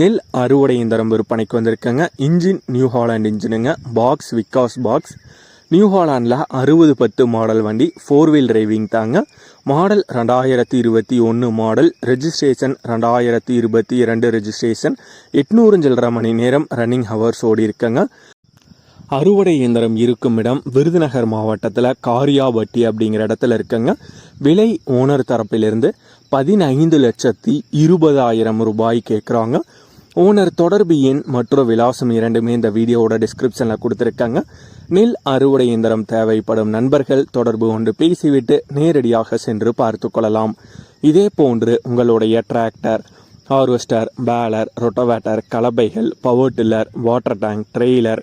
நெல் அறுவடை இயந்திரம் விற்பனைக்கு வந்திருக்கேங்க. இன்ஜின் நியூ ஹாலாண்ட் இன்ஜினுங்க. பாக்ஸ் விக்காஸ் பாக்ஸ் நியூ ஹாலாண்டில் அறுபது பத்து மாடல் வண்டி ஃபோர் வீல் டிரைவிங் தாங்க. மாடல் ரெண்டாயிரத்தி இருபத்தி ஒன்று மாடல் ரெஜிஸ்ட்ரேஷன் ரெண்டாயிரத்தி இருபத்தி இரண்டு ரெஜிஸ்ட்ரேஷன் எட்நூறு சில்லரை மணி நேரம் ரன்னிங் ஹவர்ஸ் ஓடி இருக்குங்க அறுவடை இயந்திரம் இருக்கும் இடம் விருதுநகர் மாவட்டத்தில் காரியாபட்டி அப்படிங்கிற இடத்துல இருக்குங்க. விலை ஓனர் தரப்பிலிருந்து பதினைந்து லட்சத்தி இருபதாயிரம் ரூபாய் கேட்குறாங்க ஓனர் தொடர்பு எண் மற்றும் விலாசம் இரண்டுமே இந்த வீடியோவோட டிஸ்கிரிப்ஷனில் கொடுத்துருக்காங்க. நெல் அறுவடை இயந்திரம் தேவைப்படும் நண்பர்கள் தொடர்பு கொண்டு பேசிவிட்டு நேரடியாக சென்று பார்த்து கொள்ளலாம். இதே போன்று உங்களுடைய tractor harvester baler rotavator கலப்பைகள் power tiller water tank trailer